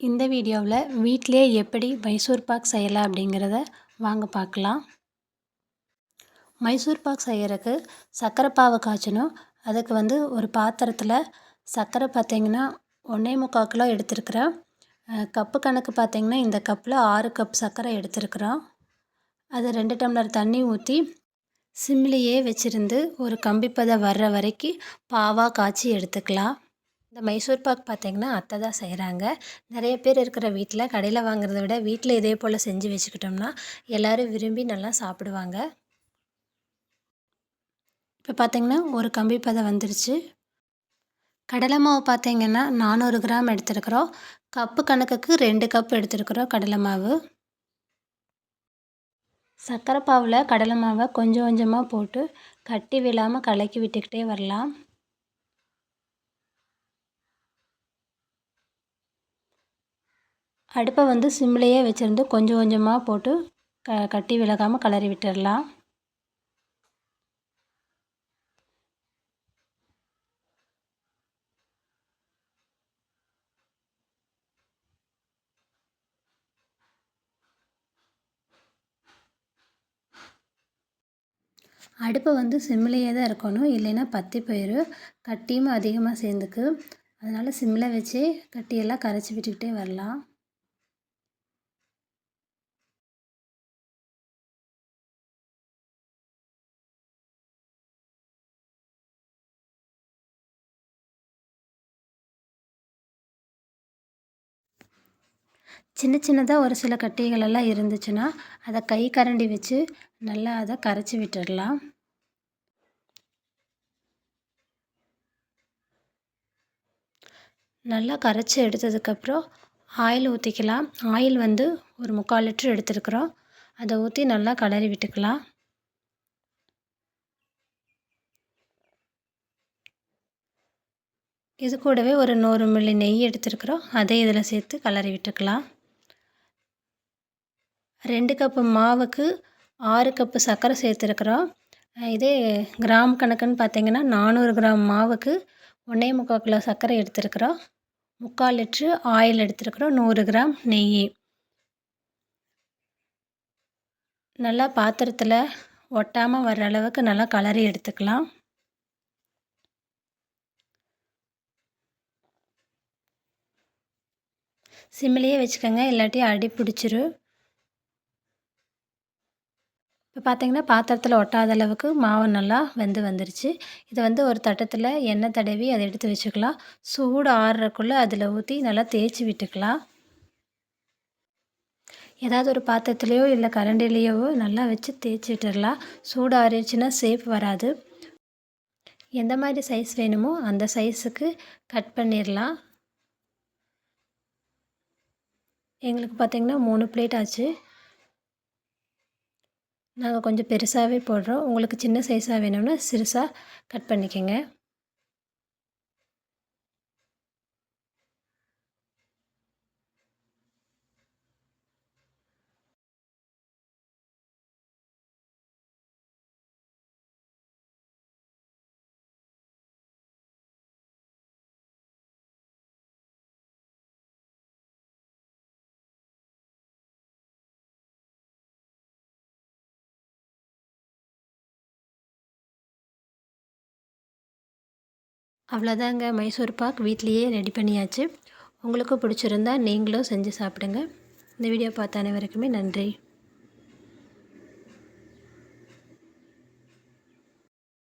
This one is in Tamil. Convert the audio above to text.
இந்த வீடியோவில் வீட்டிலே எப்படி மைசூர் பாக் செய்யலாம் அப்படிங்கிறத வாங்க பார்க்கலாம். மைசூர் பாக் செய்கிறதுக்கு சர்க்கரை பாவை காய்ச்சணும். அதுக்கு வந்து ஒரு பாத்திரத்தில் சர்க்கரை பார்த்திங்கன்னா ஒன்றே முக்கால் கிலோ எடுத்துருக்குறேன். கப்பு கணக்கு பார்த்திங்கன்னா இந்த கப்பில் ஆறு கப் சர்க்கரை எடுத்துருக்குறோம். அதை ரெண்டு டம்ளர் தண்ணி ஊற்றி சிம்லேயே வச்சுருந்து ஒரு கம்பிப்பதை வர்ற வரைக்கும் பாவாக காய்ச்சி எடுத்துக்கலாம். இந்த மைசூர் பாக் பார்த்திங்கன்னா அத்தை தான் செய்கிறாங்க நிறைய பேர் இருக்கிற வீட்டில் கடையில் வாங்குறத விட வீட்டில் இதே போல் செஞ்சு வச்சுக்கிட்டோம்னா எல்லோரும் விரும்பி நல்லா சாப்பிடுவாங்க. இப்போ பார்த்திங்கன்னா ஒரு கம்பி பதம் வந்துருச்சு. கடலை மாவு பார்த்திங்கன்னா நானூறு கிராம் எடுத்துருக்குறோம். கப்பு கணக்குக்கு ரெண்டு கப் எடுத்துருக்குறோம் கடலை மாவு. சர்க்கரை பாவில் கடலை மாவை கொஞ்சம் கொஞ்சமாக போட்டு கட்டி விழாமல் கலக்கி விட்டுக்கிட்டே வரலாம். அடுப்பை வந்து சிம்லேயே வச்சுருந்து கொஞ்சம் கொஞ்சமாக போட்டு க கட்டி விலகாமல் கலரி விட்டுடலாம் அடுப்பை வந்து சிம்லேயே தான் இருக்கணும். இல்லைன்னா பற்றி போயிடும் கட்டியும் அதிகமாக சேர்ந்துக்கு. அதனால் சிம்மில் வச்சு கட்டியெல்லாம் கரைச்சி விட்டுக்கிட்டே வரலாம். சின்ன சின்னதாக ஒரு சில கட்டிகளெல்லாம் இருந்துச்சுன்னா அதை கை கரண்டி வச்சு நல்லா அதை கரைச்சி விட்டுடலாம் நல்லா கரைச்சி எடுத்ததுக்கப்புறம் ஆயில் ஊற்றிக்கலாம் ஆயில் வந்து ஒரு முக்கால் லிட்ரு எடுத்துருக்குறோம். அதை ஊற்றி நல்லா கலரி விட்டுக்கலாம். இது கூடவே ஒரு நூறு மில்லி நெய் எடுத்துருக்குறோம். அதை இதில் சேர்த்து கலரி விட்டுக்கலாம். ரெண்டு கப்பு மாவுக்கு ஆறு கப்பு சர்க்கரை சேர்த்துருக்குறோம். இதே கிராம் கணக்குன்னு பார்த்தீங்கன்னா நானூறு கிராம் மாவுக்கு ஒன்றே முக்கால் கிலோ சர்க்கரை எடுத்துருக்குறோம். முக்கால் லிட்ரு ஆயில் எடுத்துருக்குறோம். நூறு கிராம் நெய். நல்லா பாத்திரத்தில் ஒட்டாமல் வர்ற அளவுக்கு நல்லா கலரி எடுத்துக்கலாம். சிம்மிலேயே வச்சுக்கோங்க இல்லாட்டி அடி பிடிச்சிரும். இப்போ பார்த்தீங்கன்னா பாத்திரத்தில் ஒட்டாத அளவுக்கு மாவு நல்லா வெந்து வந்துருச்சு. இதை வந்து ஒரு தட்டத்தில் எண்ணெய் தடவி அதை எடுத்து வச்சுக்கலாம். சூடு ஆறுறக்குள்ளே அதில் ஊற்றி நல்லா தேய்ச்சி விட்டுக்கலாம். ஏதாவது ஒரு பாத்திரத்துலேயோ இல்லை கரண்டிலேயோ நல்லா வச்சு தேய்ச்சி விட்டுடலாம் சூடு ஆறிடுச்சுன்னா சேஃப் வராது. எந்த மாதிரி சைஸ் வேணுமோ அந்த சைஸுக்கு கட் பண்ணிடலாம் எங்களுக்கு பார்த்திங்கன்னா மூணு பிளேட் ஆச்சு. நாங்கள் கொஞ்சம் பெருசாகவே போடுறோம். உங்களுக்கு சின்ன சைஸாக வேணும்னா சிறுசாக கட் பண்ணிக்கோங்க. அவ்வளோதாங்க. மைசூர் பாக் வீட்லேயே ரெடி பண்ணியாச்சு. உங்களுக்கும் பிடிச்சிருந்தா நீங்களும் செஞ்சு சாப்பிடுங்க. இந்த வீடியோ பார்த்த அனைவருக்குமே நன்றி.